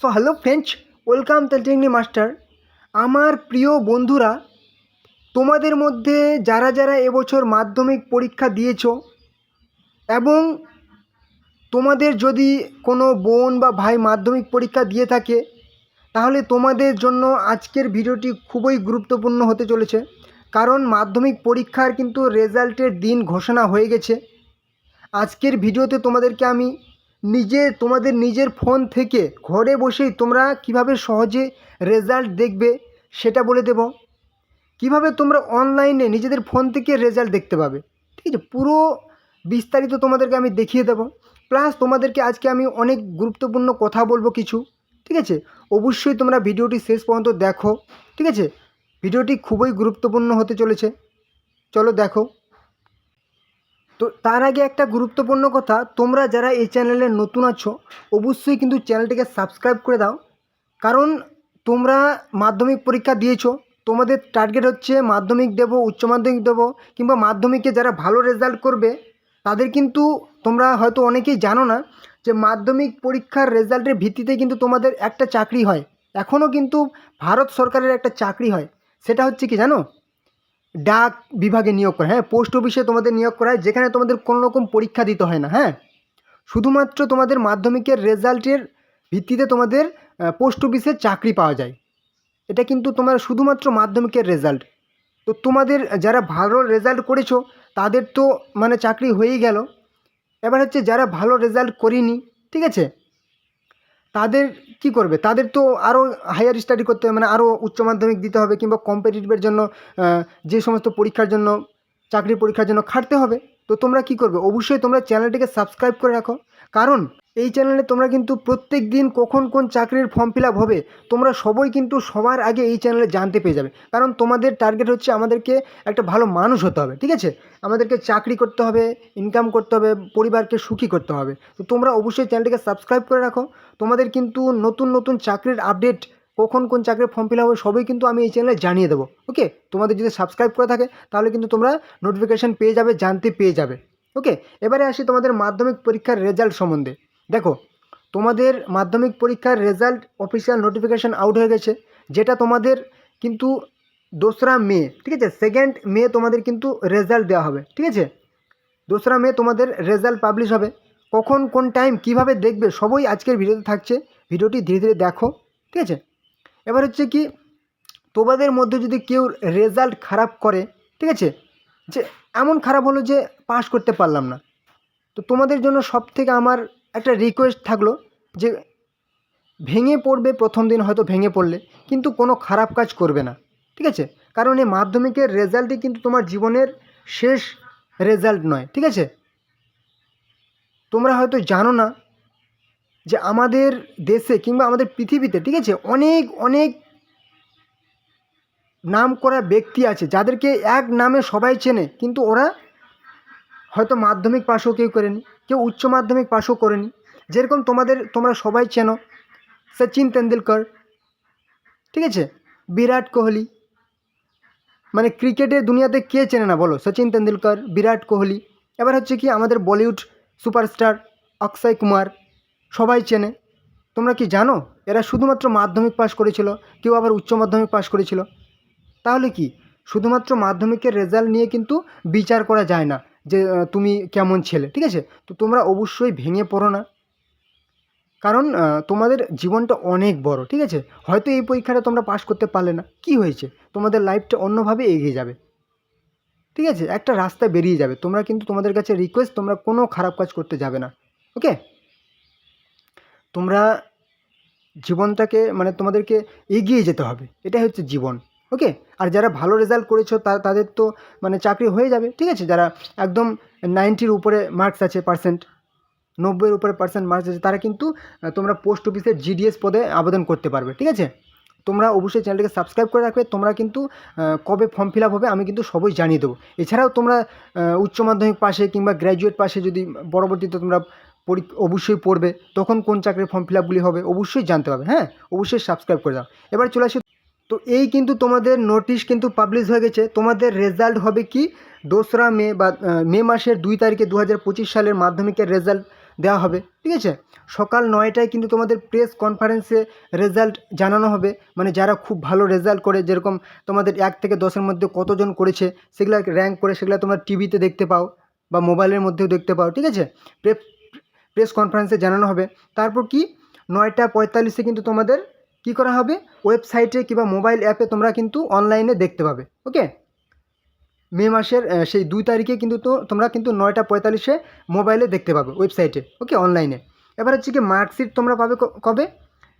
So hello friends welcome তেলটেকনি master আমার প্রিয় বন্ধুরা, তোমাদের মধ্যে যারা যারা এবছর মাধ্যমিক পরীক্ষা দিয়েছ এবং তোমাদের যদি কোনো বোন বা ভাই মাধ্যমিক পরীক্ষা দিয়ে থাকে, তাহলে তোমাদের জন্য আজকের ভিডিওটি খুবই গুরুত্বপূর্ণ হতে চলেছে। কারণ মাধ্যমিক পরীক্ষার কিন্তু রেজাল্টের দিন ঘোষণা হয়ে গেছে। আজকের ভিডিওতে তোমাদেরকে আমি নিজে, তোমাদের নিজের ফোন থেকে ঘরে বসেই তোমরা কীভাবে সহজে রেজাল্ট দেখবে সেটা বলে দেব। কীভাবে তোমরা অনলাইনে নিজেদের ফোন থেকে রেজাল্ট দেখতে পাবে? ঠিক আছে, পুরো বিস্তারিত তোমাদেরকে আমি দেখিয়ে দেবো। প্লাস তোমাদেরকে আজকে আমি অনেক গুরুত্বপূর্ণ কথা বলব কিছু। ঠিক আছে, অবশ্যই তোমরা ভিডিওটি শেষ পর্যন্ত দেখো। ঠিক আছে, ভিডিওটি খুবই গুরুত্বপূর্ণ হতে চলেছে। চলো দেখো। তো তার আগে একটা গুরুত্বপূর্ণ কথা, তোমরা যারা এই চ্যানেলে নতুন আছো, অবশ্যই কিন্তু চ্যানেলটিকে সাবস্ক্রাইব করে দাও। কারণ তোমরা মাধ্যমিক পরীক্ষা দিয়েছ, তোমাদের টার্গেট হচ্ছে মাধ্যমিক দেবো, উচ্চ মাধ্যমিক দেবো, কিংবা মাধ্যমিকে যারা ভালো রেজাল্ট করবে, তাদের কিন্তু তোমরা হয়তো অনেকেই জানো না যে মাধ্যমিক পরীক্ষার রেজাল্টের ভিত্তিতে কিন্তু তোমাদের একটা চাকরি হয়। এখনও কিন্তু ভারত সরকারের একটা চাকরি হয়। সেটা হচ্ছে কি জানো? ডাক বিভাগে নিয়োগ করা হ্যাঁ পোস্ট অফিসে তোমাদের নিয়োগ করা হয়, যেখানে তোমাদের কোনো রকম পরীক্ষা দিতে হয় না হ্যাঁ? শুধুমাত্র তোমাদের মাধ্যমিকের রেজাল্টের ভিত্তিতে তোমাদের পোস্ট অফিসে চাকরি পাওয়া যায়। এটা কিন্তু তোমার শুধুমাত্র মাধ্যমিকের রেজাল্ট। তো তোমাদের যারা ভালো রেজাল্ট করেছ, তাদের তো মানে চাকরি হয়েই গেল। এবার হচ্ছে যারা ভালো রেজাল্ট করিনি, ঠিক আছে? তাদের কি করবে? তাদের তো আরও হায়ার স্টাডি করতে হবে মানে আরও উচ্চ মাধ্যমিক দিতে হবে কিংবা কম্পিটিটিভের জন্য যে সমস্ত পরীক্ষার জন্য, চাকরির পরীক্ষার জন্য খাটতে হবে। তো তোমরা কি করবে? অবশ্যই তোমরা চ্যানেলটিকে সাবস্ক্রাইব করে রাখো। কারণ এই চ্যানেলে তোমরা কিন্তু প্রত্যেক দিন কখন কোন চাকরির ফর্ম ফিল হবে, তোমরা সবাই কিন্তু সবার আগে এই চ্যানেলে জানতে পেয়ে যাবে। কারণ তোমাদের টার্গেট হচ্ছে আমাদেরকে একটা ভালো মানুষ হতে হবে, ঠিক আছে? আমাদেরকে চাকরি করতে হবে ইনকাম করতে হবে, পরিবারকে সুখী করতে হবে। তো তোমরা অবশ্যই চ্যানেলটিকে সাবস্ক্রাইব করে রাখো। তোমাদের কিন্তু নতুন নতুন চাকরির আপডেট কখন কোন চাকরির ফর্ম ফিল হবে সবই কিন্তু আমি এই চ্যানেলে জানিয়ে দেবো। ওকে তোমাদের যদি সাবস্ক্রাইব করে থাকে, তাহলে কিন্তু তোমরা নোটিফিকেশান পেয়ে যাবে, জানতে পেয়ে যাবে। ওকে এবারে আসি তোমাদের মাধ্যমিক পরীক্ষার রেজাল্ট সম্বন্ধে। দেখো, তোমাদের মাধ্যমিক পরীক্ষার রেজাল্ট অফিসিয়াল নোটিফিকেশান আউট হয়ে গেছে, যেটা তোমাদের কিন্তু দোসরা মে, ঠিক আছে? সেকেন্ড মে তোমাদের কিন্তু রেজাল্ট দেওয়া হবে, ঠিক আছে? দোসরা মে তোমাদের রেজাল্ট পাবলিশ হবে। কখন কোন টাইম কীভাবে দেখবে সবই আজকের ভিডিওতে থাকছে। ভিডিওটি ধীরে ধীরে দেখো, ঠিক আছে? এবার হচ্ছে কি, তোমাদের মধ্যে যদি কেউ রেজাল্ট খারাপ করে, ঠিক আছে? যে এমন খারাপ হলো যে পাস করতে পারলাম না। তো তোমাদের জন্য সব থেকে আমার একটা রিকোয়েস্ট থাকল যে, ভেঙে পড়বে প্রথম দিন হয়তো ভেঙে পড়লে, কিন্তু কোনো খারাপ কাজ করবে না, ঠিক আছে? কারণ এই মাধ্যমিকের রেজাল্টই কিন্তু তোমার জীবনের শেষ রেজাল্ট নয়, ঠিক আছে? তোমরা হয়তো জানো না যে আমাদের দেশে কিংবা আমাদের পৃথিবীতে, ঠিক আছে, অনেক অনেক নাম করা ব্যক্তি আছে যাদেরকে এক নামে সবাই চেনে, কিন্তু ওরা হয়তো মাধ্যমিক পাশও কেউ করেনি, কেউ উচ্চ মাধ্যমিক পাশও করেনি। যেরকম তোমাদের, তোমরা সবাই চেনো সচিন তেন্ডুলকর, ঠিক আছে, বিরাট কোহলি। মানে ক্রিকেটের দুনিয়াতে কে চেনে না, বলো? সচিন তেন্ডুলকর, বিরাট কোহলি। এবার হচ্ছে কি আমাদের বলিউড সুপারস্টার অক্ষয় কুমার। সবাই চেনে। তোমরা কি জানো, এরা শুধুমাত্র মাধ্যমিক পাশ করেছিল, কেউ আবার উচ্চ মাধ্যমিক পাশ করেছিল? তাহলে কি? শুধুমাত্র মাধ্যমিকের রেজাল্ট নিয়ে কিন্তু বিচার করা যায় না যে তুমি কেমন ছেলে, ঠিক আছে? তো তোমরা অবশ্যই ভেঙে পড়ো না। কারণ তোমাদের জীবনটা অনেক বড়, ঠিক আছে? হয়তো এই পরীক্ষাটা তোমরা পাশ করতে পারলে না। কি হয়েছে? তোমাদের লাইফটা অন্যভাবে এগিয়ে যাবে। ঠিক আছে? একটা রাস্তা বেরিয়ে যাবে। তোমরা কিন্তু তোমাদের কাছে রিকোয়েস্ট তোমরা কোনো খারাপ কাজ করতে যাবে না। ওকে তোমরা জীবনটাকে মানে তোমাদেরকে এগিয়ে যেতে হবে। এটাই হচ্ছে জীবন ওকে আর যারা ভালো রেজাল্ট করেছ, তা, তাদের তো মানে চাকরি হয়ে যাবে, ঠিক আছে? যারা একদম নাইনটির উপরে মার্কস আছে পার্সেন্ট নব্বইয়ের উপরে পার্সেন্ট মার্কস আছে, তারা কিন্তু তোমরা পোস্ট অফিসের জিডিএস পদে আবেদন করতে পারবে, ঠিক আছে? তোমরা অবশ্যই চ্যানেলটিকে সাবস্ক্রাইব করে রাখবে, তোমরা কিন্তু কবে ফর্ম ফিল হবে আমি কিন্তু সবই জানিয়ে দেবো। এছাড়াও তোমরা উচ্চ মাধ্যমিক পাশে কিংবা গ্র্যাজুয়েট পাশে যদি পরবর্তীতে তোমরা অবশ্যই পড়বে, তখন কোন চাকরির ফর্ম ফিল আপগুলি হবে অবশ্যই জানতে হবে হ্যাঁ? অবশ্যই সাবস্ক্রাইব করে দাও। এবার চলে আসি, তো এই কিন্তু তোমাদের নোটিশ কিন্তু পাবলিশ হয়ে গেছে, তোমাদের রেজাল্ট হবে কি? দোসরা মে বা মে মাসের দুই তারিখে দু হাজার পঁচিশ সালের মাধ্যমিকের রেজাল্ট দেওয়া হবে, ঠিক আছে? সকাল নয়টায় কিন্তু তোমাদের প্রেস কনফারেন্সে রেজাল্ট জানানো হবে মানে যারা খুব ভালো রেজাল্ট করে, যেরকম তোমাদের এক থেকে দশের মধ্যে কতজন করেছে, সেগুলো র্যাঙ্ক করে, সেগুলো তোমরা টিভিতে দেখতে পাও বা মোবাইলের মধ্যেও দেখতে পাও, ঠিক আছে? প্রেস কনফারেন্সে জানানো হবে। তারপর কি? নয়টা পঁয়তাল্লিশে কিন্তু তোমাদের কি করা হবে? ওয়েবসাইটে কিংবা মোবাইল অ্যাপে তোমরা কিন্তু অনলাইনে দেখতে পাবে। ওকে মে মাসের সেই দুই তারিখে কিন্তু তো, তোমরা কিন্তু নয়টা পঁয়তাল্লিশে মোবাইলে দেখতে পাবে ওয়েবসাইটে ওকে অনলাইনে এবার হচ্ছে কি মার্কশিট তোমরা পাবে কবে?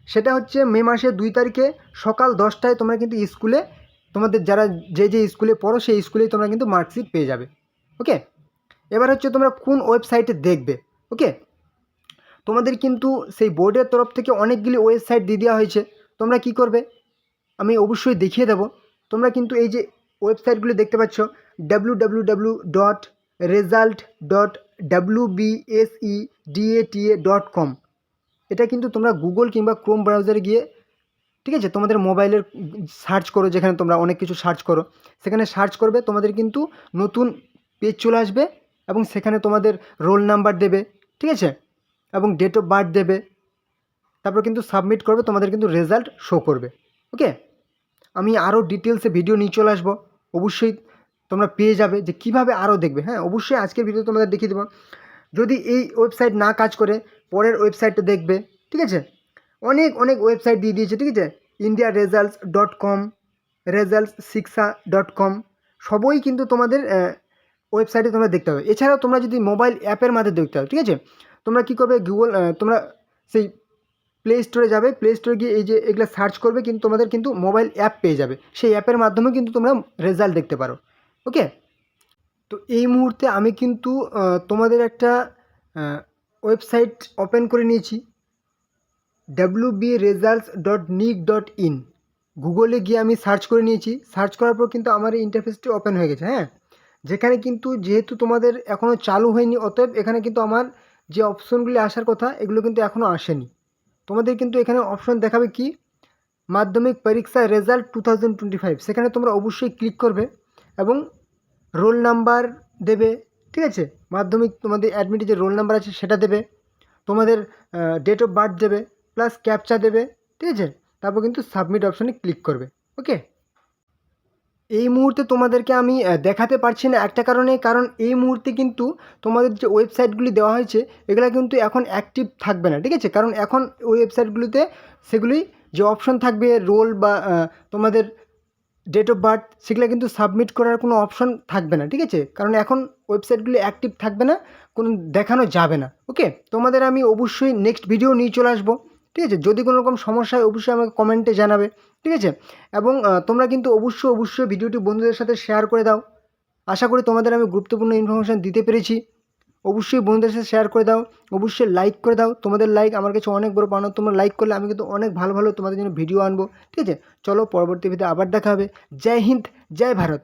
সেটা হচ্ছে মে মাসের দুই তারিখে সকাল দশটায় তোমরা কিন্তু স্কুলে, তোমাদের যারা যে যে স্কুলে পড়ো, সেই স্কুলেই তোমরা কিন্তু মার্কশিট পেয়ে যাবে। ওকে এবার হচ্ছে তোমরা কোন ওয়েবসাইটে দেখবে? ওকে তোমাদের কিন্তু সেই বোর্ডের তরফ থেকে অনেকগুলি ওয়েবসাইট দিয়ে দেওয়া হয়েছে। তোমরা কি করবে? আমি অবশ্যই দেখিয়ে দেবো। তোমরা কিন্তু এই যে ওয়েবসাইটগুলি দেখতে পাচ্ছ W W W dot result dot W B S E D A T A dot com এটা কিন্তু তোমরা গুগল কিংবা ক্রোম ব্রাউজারে গিয়ে, ঠিক আছে, তোমাদের মোবাইলের সার্চ করো, যেখানে তোমরা অনেক কিছু সার্চ করো। সেখানে সার্চ করবে, তোমাদের কিন্তু নতুন পেজ চলে আসবে এবং সেখানে তোমাদের রোল নাম্বার দেবে, ঠিক আছে? এবং ডেট অফ বার্থ দেবে। তারপর কিন্তু সাবমিট করবে, তোমাদের কিন্তু রেজাল্ট শো করবে। ওকে আমি আরও ডিটেলসে ভিডিও নিয়ে চলে আসব। অবশ্যই তোমরা পেয়ে যাবে যে কীভাবে আরও দেখবে। হ্যাঁ অবশ্যই আজকের ভিডিও তোমাদের দেখিয়ে দেবো। যদি এই ওয়েবসাইট না কাজ করে, পরের ওয়েবসাইটটা দেখবে, ঠিক আছে? অনেক অনেক ওয়েবসাইট দিয়ে দিয়েছে, ঠিক আছে? India results dot com results Shiksha dot com সবই কিন্তু তোমাদের ওয়েবসাইটে তোমরা দেখতে হবে এছাড়াও তোমরা যদি মোবাইল অ্যাপের মাধ্যমে দেখতে হবে ঠিক আছে? তোমরা কী করবে? গুগল তোমরা সেই প্লে স্টোরে যাবে। প্লে স্টোরে গিয়ে এই যে এগুলো সার্চ করবে, কিন্তু তোমাদের কিন্তু মোবাইল অ্যাপ পেয়ে যাবে। সেই অ্যাপের মাধ্যমে কিন্তু তোমরা রেজাল্ট দেখতে পারো। ওকে তো এই মুহূর্তে আমি কিন্তু তোমাদের একটা ওয়েবসাইট ওপেন করে নিয়েছি। W B results dot nic dot in গুগলে গিয়ে আমি সার্চ করে নিয়েছি। সার্চ করার পর কিন্তু আমার এই ইন্টারফেসটি ওপেন হয়ে গেছে হ্যাঁ? যেখানে কিন্তু যেহেতু তোমাদের এখনও চালু হয়নি, অতএব এখানে কিন্তু আমার যে অপশনগুলি আসার কথা, এগুলো কিন্তু এখনও আসেনি। তোমাদের কিন্তু এখানে অপশন দেখাবে কি? মাধ্যমিক পরীক্ষা result two thousand twenty five সেখানে তোমরা অবশ্যই ক্লিক করবে এবং রোল নাম্বার দেবে, ঠিক আছে? মাধ্যমিক তোমাদের অ্যাডমিটে যে রোল নাম্বার আছে সেটা দেবে, তোমাদের ডেট অফ বার্থ দেবে প্লাস ক্যাপচা দেবে, ঠিক আছে? তারপর কিন্তু সাবমিট অপশনে ক্লিক করবে ওকে এই মুহূর্তে তোমাদেরকে আমি দেখাতে পারছি না একটা কারণে, কারণ এই মুহূর্তে কিন্তু তোমাদের যে ওয়েবসাইটগুলি দেওয়া হয়েছে, এগুলো কিন্তু এখন অ্যাক্টিভ থাকবে না, ঠিক আছে? কারণ এখন ওই ওয়েবসাইটগুলিতে সেগুলি যে অপশন থাকবে রোল বা তোমাদের ডেট অফ বার্থ সেগুলো কিন্তু সাবমিট করার কোনো অপশন থাকবে না, ঠিক আছে? কারণ এখন ওয়েবসাইটগুলি অ্যাক্টিভ থাকবে না, কোনো দেখানো যাবে না, ওকে? তোমাদের আমি অবশ্যই নেক্সট ভিডিও নিয়ে চলে আসব, ঠিক আছে? যদি কোনো রকম সমস্যা হয়, অবশ্যই আমাকে কমেন্টে জানাবে। ঠিক আছে? এবং তোমরা কিন্তু অবশ্যই অবশ্যই ভিডিওটি বন্ধুদের সাথে শেয়ার করে দাও। আশা করি তোমাদের আমি গুরুত্বপূর্ণ ইনফরমেশান দিতে পেরেছি। অবশ্যই বন্ধুদের সাথে শেয়ার করে দাও। অবশ্যই লাইক করে দাও। তোমাদের লাইক আমার কাছে অনেক বড় পাওনা। তোমরা লাইক করলে আমি কিন্তু অনেক ভালো ভালো তোমাদের জন্য ভিডিও আনব। ঠিক আছে? চলো পরবর্তী ভিডিও আবার দেখা হবে। জয় হিন্দ, জয় ভারত।